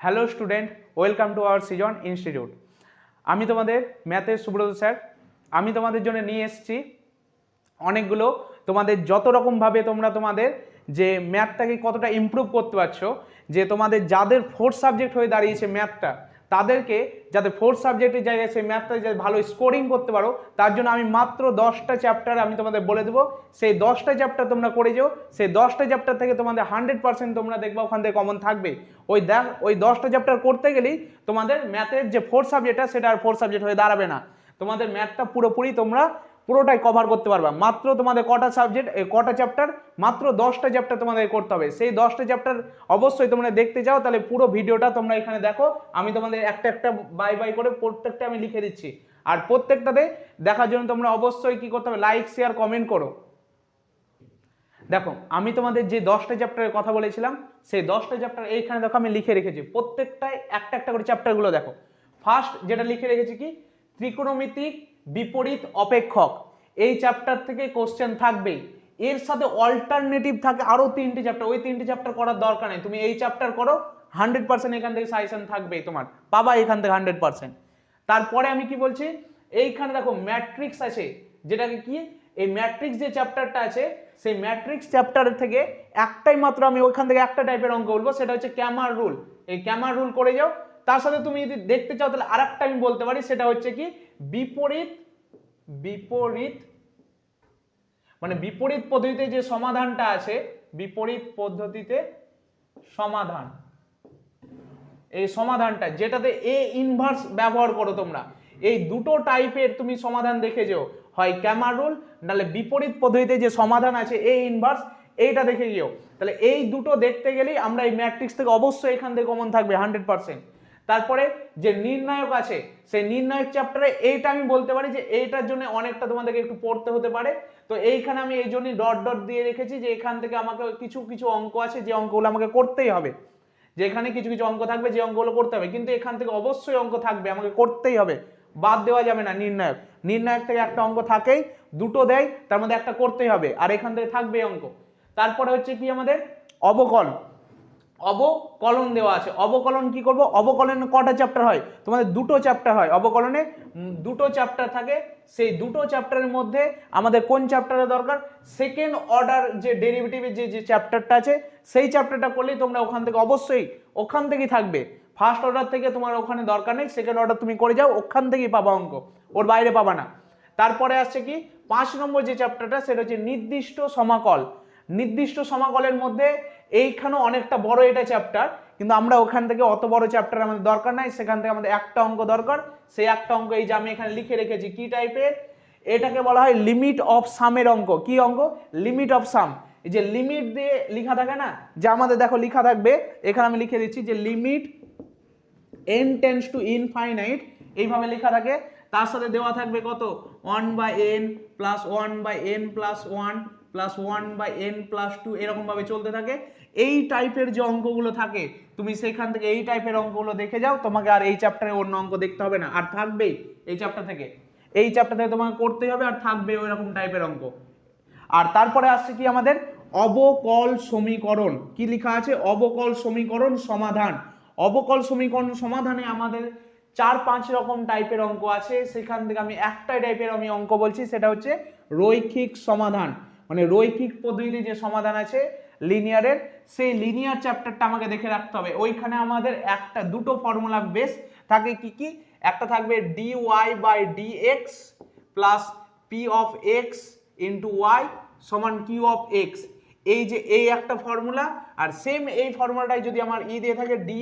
Hello student, welcome to our season institute. আমি তোমাদের ম্যাথের সুব্রত স্যার। আমি তোমাদের জন্য নিয়ে এসেছি অনেকগুলো। তোমাদের যত রকমভাবে তোমরা তোমাদের যে ম্যাথটাকে কতটা ইমপ্রুভ করতে পারছ, যে তোমাদের যাদের ফোর্থ সাবজেক্ট হয়ে দাঁড়িয়েছে ম্যাথটা তাদেরকে যাতে ফোর্থ সাবজেক্টের জায়গায় সেই ম্যাথটা যাতে ভালো স্কোরিং করতে পারো, তার জন্য আমি মাত্র দশটা চ্যাপ্টার আমি তোমাদের বলে দেবো। সেই দশটা চ্যাপ্টার তোমরা করে যাও, সেই দশটা চ্যাপ্টার থেকে তোমাদের হান্ড্রেড পার্সেন্ট তোমরা দেখব ওখান থেকে কমন থাকবে। ওই দেখ, ওই দশটা চ্যাপ্টার করতে গেলেই তোমাদের ম্যাথের যে ফোর্থ সাবজেক্টটা সেটা আর ফোর্থ সাবজেক্ট হয়ে দাঁড়াবে না। তোমাদের ম্যাথটা পুরোপুরি তোমরা পুরোটাই কভার করতে পারবা। মাত্র তোমাদের কটা সাবজেক্ট কটা চ্যাপ্টার মাত্র দশটা চ্যাপ্টার তোমাদের করতে হবে। সেই দশটা চ্যাপ্টার অবশ্যই তোমরা দেখতে চাও, তাহলে পুরো ভিডিওটা তোমরা এখানে দেখো। আমি তোমাদের একটা একটা বাই বাই করে প্রত্যেকটা আমি লিখে দিচ্ছি। আর প্রত্যেকটাতে দেখার জন্য তোমরা অবশ্যই কি করতে হবে? লাইক শেয়ার কমেন্ট করো। দেখো, আমি তোমাদের যে দশটা চ্যাপ্টারের কথা বলেছিলাম, সেই দশটা চ্যাপ্টার এইখানে দেখো আমি লিখে রেখেছি। প্রত্যেকটায় একটা একটা করে চ্যাপ্টারগুলো দেখো। ফার্স্ট যেটা লিখে রেখেছি কি? ত্রিকোণমিতিক বিপরীত অপেক্ষক। এই চ্যাপ্টার থেকে কোশ্চেন থাকবেই। এর সাথে অল্টারনেটিভ থাকে আরও তিনটে চ্যাপ্টার ওই তিনটে চ্যাপ্টার করার দরকার নেই। তুমি এই চ্যাপ্টার করো হান্ড্রেড পার্সেন্ট এখান থেকে সাজেশন থাকবেই তোমার। পাবা এখান থেকে হান্ড্রেড পার্সেন্ট তারপরে আমি কি বলছি? এইখানে দেখো ম্যাট্রিক্স আছে, যেটাকে কি? এই ম্যাট্রিক্স যে চ্যাপ্টারটা আছে, সেই ম্যাট্রিক্স চ্যাপ্টার থেকে একটাই মাত্র আমি ওইখান থেকে একটা টাইপের অঙ্ক বলব, সেটা হচ্ছে ক্যামার রুল এই ক্যামার রুল করে যাও। তার সাথে তুমি যদি দেখতে চাও, তাহলে আরেকটা আমি বলতে পারি, সেটা হচ্ছে কি? বিপরীত বিপরীত মানে বিপরীত পদ্ধতিতে যে সমাধানটা আছে, বিপরীত পদ্ধতিতে সমাধান। এই সমাধানটা, যেটাতে এ ইনভার্স ব্যবহার করো তোমরা। এই দুটো টাইপের তুমি সমাধান দেখে যেও হয় ক্যামার রুল নাহলে বিপরীত পদ্ধতিতে যে সমাধান আছে এ ইনভার্স এইটা দেখে গিয়েও। তাহলে এই দুটো দেখতে গেলেই আমরা এই ম্যাট্রিক্স থেকে অবশ্যই এখান থেকে কমন থাকবে হান্ড্রেড পার্সেন্ট তারপরে যে নির্ণায়ক আছে, সেই নির্ণায়ক চ্যাপ্টারে এইটা আমি বলতে পারি যে এইটার জন্য অনেকটা তোমাদেরকে একটু পড়তে হতে পারে। তো এইখানে আমি এই জন্যই ডট ডট দিয়ে রেখেছি যে এখান থেকে আমাকে কিছু কিছু অঙ্ক আছে, যে অঙ্কগুলো আমাকে করতেই হবে। যে এখানে কিছু কিছু অঙ্ক থাকবে, যে অঙ্কগুলো করতে হবে। কিন্তু এখান থেকে অবশ্যই অঙ্ক থাকবে, আমাকে করতেই হবে। বাদ দেওয়া যাবে না নির্ণায়ক। নির্ণায়ক থেকে একটা অঙ্ক থাকেই, দুটো দেয়, তার মধ্যে একটা করতেই হবে। আর এখান থেকে থাকবে অঙ্ক। তারপরে হচ্ছে কি আমাদের? অবকল। অবকলন দেওয়া আছে। অবকলন কি করব? অবকলনে কটা চ্যাপ্টার হয়? তোমাদের দুটো চ্যাপ্টার হয়। অবকলনে দুটো চ্যাপ্টার থাকে। সেই দুটো চ্যাপ্টারের মধ্যে আমাদের কোন চ্যাপ্টারের দরকার? সেকেন্ড অর্ডার যে ডেরিভেটিভের যে যে চ্যাপ্টারটা আছে, সেই চ্যাপ্টারটা করলেই তোমরা ওখান থেকে অবশ্যই ওখান থেকেই থাকবে। ফার্স্ট অর্ডার থেকে তোমার ওখানে দরকার নেই। সেকেন্ড অর্ডার তুমি করে যাও, ওখান থেকেই পাবা অঙ্ক। ওর বাইরে পাবা না। তারপরে আসছে কি? পাঁচ নম্বর যে চ্যাপ্টারটা সেটা হচ্ছে নির্দিষ্ট সমাকল। নির্দিষ্ট সমাকলের মধ্যে এইখানেও অনেকটা বড় এটা চ্যাপ্টার কিন্তু আমরা ওখান থেকে অত বড় চ্যাপ্টার আমাদের দরকার নাই, সেখান থেকে আমাদের একটা অঙ্ক দরকার। সেই একটা অঙ্ক, এই যে আমি এখানে লিখে রেখেছি কি টাইপের এটাকে বলা হয় লিমিট অফ সামের অঙ্ক। কি অঙ্ক? লিমিট অফ সাম এই যে লিমিট দিয়ে লেখা থাকে না, যে আমাদের দেখো লেখা থাকবে, এখানে আমি লিখে দিচ্ছি যে limit n tends to infinite এইভাবে লেখা থাকে। তার সাথে দেওয়া থাকবে কত? One by n plus one by n plus one plus one by n plus two এরকমভাবে চলতে থাকে। এই টাইপের যে অঙ্কগুলো থাকে, তুমি সেখান থেকে এই টাইপের অঙ্কগুলো দেখে যাও, তোমাকে আর এই চ্যাপ্টারে অন্য অঙ্ক দেখতে হবে না। আর থাকবেই এই চ্যাপ্টার থেকে। এই চ্যাপ্টার থেকে তোমাকে করতেই হবে, আর থাকবে ওই রকম টাইপের অঙ্ক। আর তারপরে আসছে কি আমাদের? অবকল সমীকরণ। কি লেখা আছে? অবকল সমীকরণ সমাধান। অবকল সমীকরণ সমাধানে আমাদের চার পাঁচ রকম টাইপের অঙ্ক আছে। সেখান থেকে আমি একটাই টাইপের আমি অঙ্ক বলছি, সেটা হচ্ছে রৈখিক সমাধান। মানে রৈখিক পদ্ধতিতে যে সমাধান আছে লিনিয়ারের সেই লিনিয়ার চ্যাপ্টারটা আমাকে দেখে রাখতে হবে। ওইখানে আমাদের একটা, দুটো ফর্মুলা বেস থাকে কি কি? একটা থাকবে d y by d x plus p of x into y সমান কিউ অফ এক্স এই যে, এই একটা ফর্মুলা আর সেম এই ফর্মুলাটাই যদি আমার ই দিয়ে থাকে d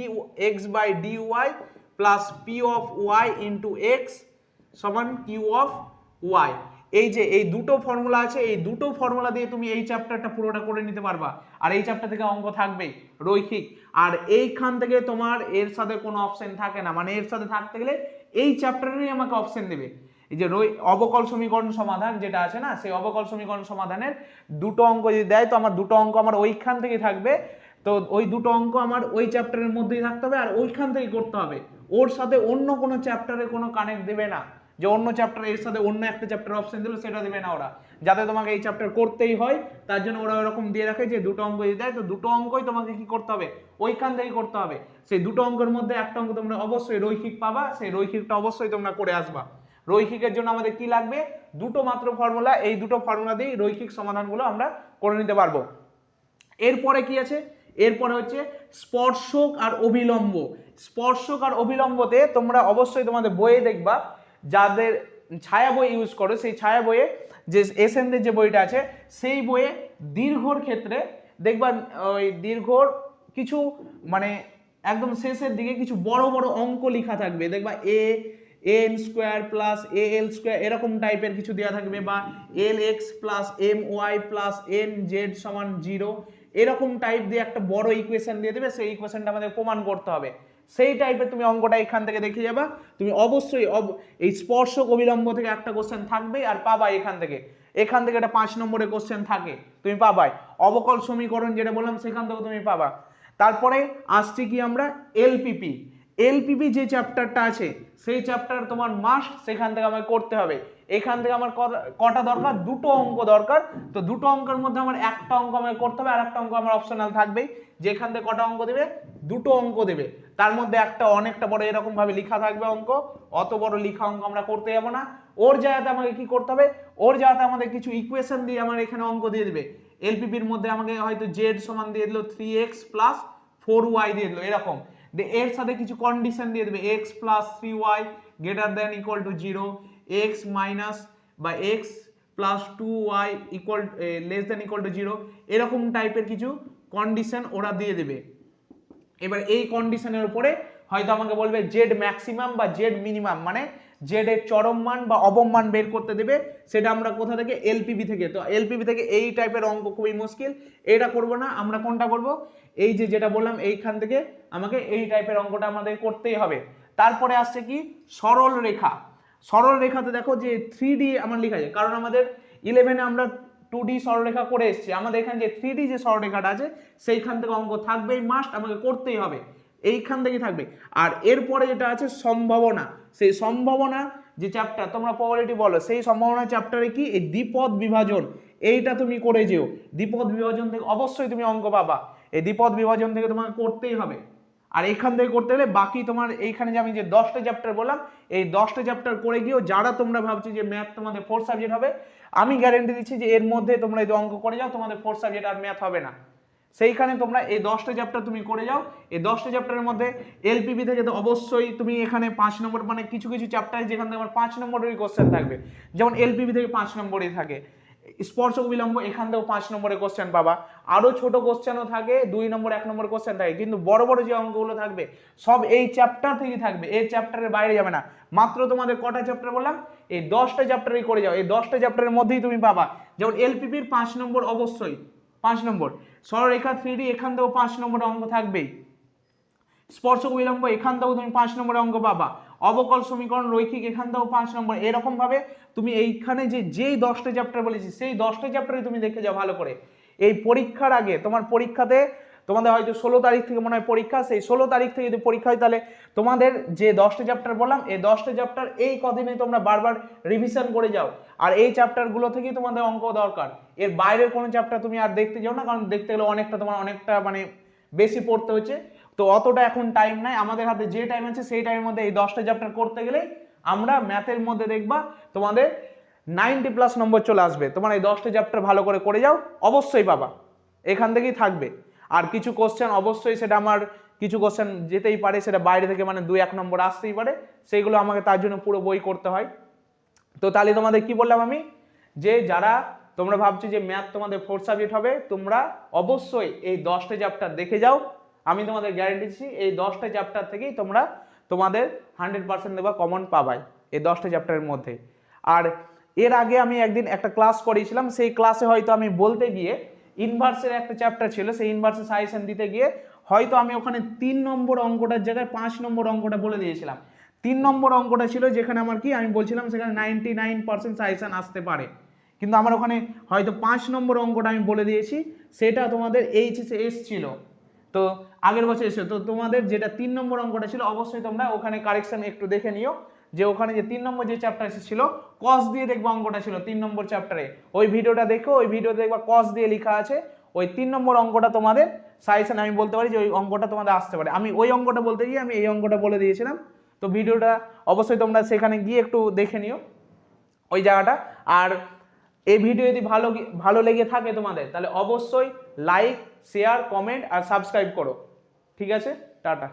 x by d y plus p of y into x সমান কিউ অফ ওয়াই এই যে, এই দুটো ফর্মুলা আছে, এই দুটো ফর্মুলা দিয়ে তুমি এই চ্যাপ্টারটা পুরোটা করে নিতে পারবা। আর এই চ্যাপ্টার থেকে অঙ্ক থাকবে রৈখিক। আর এইখান থেকে তোমার এর সাথে কোনো অপশন থাকে না। মানে এর সাথে থাকতে গেলে এই চ্যাপ্টারেরই আমাকে অপশন দেবে। এই যে, রৈ অবকল সমীকরণ সমাধান যেটা আছে না, সেই অবকল সমীকরণ সমাধানের দুটো অঙ্ক যদি দেয়, তো আমার দুটো অঙ্ক আমার ওইখান থেকে থাকবে। তো ওই দুটো অঙ্ক আমার ওই চ্যাপ্টারের মধ্যেই থাকতে হবে, আর ওইখান থেকে করতে হবে। ওর সাথে অন্য কোনো চ্যাপ্টারে কোনো কানেক্ট দেবে না। যে অন্য চ্যাপ্টার এর সাথে অন্য একটা চ্যাপ্টার অপশন দিল সেটা দেবে না ওরা। যাতে তোমাকে এই চ্যাপ্টার করতেই হয়, তার জন্য ওরা এরকম দিয়ে রাখে যে দুটো অঙ্ক যদি দেয়, তো দুটো অঙ্কই তোমাকে কি করতে হবে? ওইখান থেকেই করতে হবে। সেই দুটো অঙ্কের মধ্যে একটা অঙ্ক তোমরা অবশ্যই রৈখিক পাবা, সেই রৈখিকটা অবশ্যই তোমরা করে আসবা। রৈখিকের জন্য আমাদের কি লাগবে? দুটো মাত্র ফর্মুলা এই দুটো ফর্মুলা দিয়েই রৈখিক সমাধানগুলো আমরা করে নিতে পারব। এরপরে কি আছে? এরপরে হচ্ছে স্পর্শক আর অবিলম্ব। স্পর্শক আর অবিলম্বতে তোমরা অবশ্যই তোমাদের বইয়ে দেখবা যাদের ছায়া বই ইউজ করো, সেই ছায়া বইয়ে যে এসএনদের যে বইটা আছে, সেই বইয়ে দীর্ঘর ক্ষেত্রে দেখবা, ওই দীর্ঘর কিছু মানে একদম শেষের দিকে কিছু বড় বড় অঙ্ক লেখা থাকবে। দেখবা a n square plus a l square এরকম টাইপের কিছু দেওয়া থাকবে বা l x plus m y plus n z সমান জিরো এরকম টাইপ দিয়ে একটা বড় ইকুয়েশন দিয়ে দেবে, সেই ইকুয়েশনটা আমাদের প্রমাণ করতে হবে। সেই টাইপের তুমি অঙ্কটা এখান থেকে দেখে যাবা। তুমি অবশ্যই অব- এই স্পর্শক অবিলম্ব থেকে একটা কোশ্চেন থাকবে আর পাবা এখান থেকে। এখান থেকে একটা পাঁচ নম্বরের কোশ্চেন থাকে। তুমি পাবাই। অবকল সমীকরণ যেটা বললাম, সেখান থেকে তুমি পাবা। তারপরে আসছি কি আমরা? এলপিপি এলপিপি যে চ্যাপ্টারটা আছে, সেই চ্যাপ্টার তোমার মাস্ট সেখান থেকে আমাকে করতে হবে। এখান থেকে আমার কটা দরকার? দুটো অঙ্ক দরকার। তো দুটো অঙ্কের মধ্যে আমার একটা অঙ্ক আমাকে করতে হবে আর একটা অঙ্ক আমার অপশনাল থাকবেই। যেখান থেকে কটা অঙ্ক দেবে? দুটো অঙ্ক দেবে। তার মধ্যে একটা অনেকটা বড় এরকম ভাবে লেখা থাকবে অঙ্ক। অত বড় লেখা অঙ্ক আমরা করতে যাব না। ওর জায়গাতে আমাকে কি করতে হবে? ওর জায়গাতে আমাদের কিছু ইকুয়েশন দিয়ে আমার এখানে অঙ্ক দিয়ে দিবে। এলপিপির মধ্যে আমাকে হয়তো জেড সমান দিয়ে দিল three x plus four y দিয়ে দিল, এরকম। এর সাথে কিছু কন্ডিশন দিয়ে দেবে। X plus three y greater than equal to zero x minus বা x plus two y equal less than equal to zero এরকম টাইপের কিছু কন্ডিশন ওরা দিয়ে দেবে। এবার এই কন্ডিশনের উপরে হয়তো আমাকে বলবে জেড ম্যাক্সিমাম বা জেড মিনিমাম মানে জেড এর চরম মান বা অবম মান বের করতে দেবে। সেটা আমরা কোথা থেকে? এলপিবি থেকে। তো এলপিবি থেকে এই টাইপের অঙ্ক খুবই মুশকিল। এটা করব না, আমরা কোনটা করব? এই যে যেটা বললাম, এইখান থেকে আমাকে এই টাইপের অঙ্কটা আমাদের করতেই হবে। তারপরে আসছে কি? সরল রেখা। সরল রেখাতে দেখো যে থ্রি ডি আমার লেখা আছে। কারণ আমাদের ইলেভেনে আমরা টু ডি সরলরেখা করে এসেছি। আমাদের এখানে যে থ্রি ডি যে সরলরেখাটা আছে, সেইখান থেকে অঙ্ক থাকবেই মাস্ট আমাকে করতেই হবে। এইখান থেকেই থাকবে। আর এরপরে যেটা আছে, সম্ভাবনা। সেই সম্ভাবনা যে চ্যাপ্টার তোমরা প্রবাবিলিটি বলো, সেই সম্ভাবনা চ্যাপ্টারে কি? এই দ্বিপদ বিভাজন। এইটা তুমি করে যেও। দ্বিপদ বিভাজন থেকে অবশ্যই তুমি অঙ্ক পাবা। এই দ্বিপদ বিভাজন থেকে তোমাকে করতেই হবে। আর এখান থেকে করতে গেলে বাকি তোমার এইখানে যে আমি যে দশটা চ্যাপ্টার বললাম, এই দশটা চ্যাপ্টার করে গিয়েও যারা তোমরা ভাবছ যে ম্যাথ তোমাদের ফোর্থ সাবজেক্ট হবে, আমি গ্যারেন্টি দিচ্ছি যে এর মধ্যে তোমরা এই অঙ্ক করে যাও, তোমাদের ফোর্থ সাবজেক্ট আর ম্যাথ হবে না। সেইখানে তোমরা এই দশটা চ্যাপ্টার তুমি করে যাও, এই দশটা চ্যাপ্টারের মধ্যে এলপিবি থেকে তো অবশ্যই তুমি এখানে পাঁচ নম্বর মানে কিছু কিছু চ্যাপ্টার যেখান থেকে আমার পাঁচ নম্বরেরই কোশ্চেন থাকবে। যেমন এলপিবি থেকে পাঁচ নম্বরই থাকে। স্পর্শক বিলম্ব, এখান থেকেও পাঁচ নম্বরের কোশ্চেন পাবা। আরও ছোট কোশ্চেনও থাকে, দুই নম্বর, এক নম্বর কোশ্চেন থাকে, কিন্তু বড় বড় যে অঙ্কগুলো থাকবে, সব এই চ্যাপ্টার থেকেই থাকবে, এই চ্যাপ্টারের বাইরে যাবে না। মাত্র তোমাদের কটা চ্যাপ্টার বললাম? এই দশটা চ্যাপ্টারই করে যাও, এই দশটা চ্যাপ্টারের মধ্যেই তুমি পাবা। যেমন এলপিপির পাঁচ নম্বর অবশ্যই, পাঁচ নম্বর। সরলরেখা থ্রি ডি এখান থেকেও পাঁচ নম্বর অঙ্ক থাকবেই। স্পর্শক বিলম্ব, এখান থেকেও তুমি পাঁচ নম্বর অঙ্ক পাবা। অবকল সমীকরণ, রৈখিক এখান থেকেও পাঁচ নম্বর। এরকম ভাবে তুমি এইখানে যে, যেই দশটা চ্যাপ্টার বলেছি, সেই দশটা চ্যাপ্টারে তুমি দেখে যাও ভালো করে। এই পরীক্ষার আগে, তোমার পরীক্ষাতে তোমাদের হয়তো ষোলো তারিখ থেকে মনে হয় পরীক্ষা, সেই ষোলো তারিখ থেকে যদি পরীক্ষা হয় তাহলে তোমাদের যে দশটা চ্যাপ্টার বললাম, এই দশটা চ্যাপ্টার এই কদিনে তোমরা বারবার রিভিশন করে যাও। আর এই চ্যাপ্টারগুলো থেকেই তোমাদের অঙ্ক দরকার। এর বাইরের কোনো চ্যাপ্টার তুমি আর দেখতে যাও না, কারণ দেখতে গেলে অনেকটা তোমার অনেকটা মানে বেশি পড়তে হচ্ছে। তো অতটা এখন টাইম নাই। আমাদের হাতে যে টাইম আছে, সেই টাইমের মধ্যে এই দশটা চ্যাপ্টার করতে গেলে আমরা ম্যাথের মধ্যে দেখবা তোমাদের নাইনটি প্লাস নম্বর চলে আসবে। তোমার এই দশটা চ্যাপ্টার ভালো করে করে যাও, অবশ্যই পাবা। এখান থেকেই থাকবে। আর কিছু কোশ্চেন অবশ্যই সেটা আমার কিছু কোশ্চেন যেতেই পারে, সেটা বাইরে থেকে মানে দুই এক নম্বর আসতেই পারে। সেইগুলো আমাকে তার জন্য পুরো বই করতে হয়। তো তাহলে তোমাদের কি বললাম আমি? যে যারা তোমরা ভাবছ যে ম্যাথ তোমাদের ফোর্থ সাবজেক্ট হবে, তোমরা অবশ্যই এই দশটা চ্যাপ্টার দেখে যাও। আমি তোমাদের গ্যারেন্টি দিচ্ছি, এই দশটা চ্যাপ্টার থেকেই তোমরা তোমাদের হান্ড্রেড পার্সেন্ট দেওয়া কমন পাবাই, এই দশটা চ্যাপ্টারের মধ্যে। আর এর আগে আমি একদিন একটা ক্লাস করিয়েছিলাম, সেই ক্লাসে হয়তো আমি বলতে গিয়ে ইনভার্সের একটা চ্যাপ্টার ছিল, সেই ইনভার্সের সাজেশন দিতে গিয়ে হয়তো আমি ওখানে তিন নম্বর অঙ্কটার জায়গায় পাঁচ নম্বর অঙ্কটা বলে দিয়েছিলাম। তিন নম্বর অঙ্কটা ছিল যেখানে আমার কি, আমি বলছিলাম সেখানে নাইনটি নাইন পার্সেন্ট সাজেশন আসতে পারে। কিন্তু আমার ওখানে হয়তো পাঁচ নম্বর অঙ্কটা আমি বলে দিয়েছি, সেটা তোমাদের এইচএসে এসছিল তো আগের বছর এসে তো তোমাদের যেটা তিন নম্বর অঙ্কটা ছিল, অবশ্যই তোমরা ওখানে কারেকশন একটু দেখে নিও। যে ওখানে যে তিন নম্বর যে চ্যাপ্টার এসেছিল কস দিয়ে দেখব অঙ্কটা ছিল তিন নম্বর চ্যাপ্টারে ওই ভিডিওটা দেখো, ওই ভিডিওতে দেখবা কস দিয়ে লেখা আছে। ওই তিন নম্বর অঙ্কটা তোমাদের সাজেশন আমি বলতে পারি যে ওই অঙ্কটা তোমাদের আসতে পারে। আমি ওই অঙ্কটা বলতে গিয়ে আমি এই অঙ্কটা বলে দিয়েছিলাম। তো ভিডিওটা অবশ্যই তোমরা সেখানে গিয়ে একটু দেখে নিও। ওই জায়গাটা। আর এই ভিডিও যদি ভালো ভালো লেগে থাকে তোমাদের, তাহলে অবশ্যই লাইক শেয়ার কমেন্ট আর সাবস্ক্রাইব করো। ঠিক আছে? টাটা।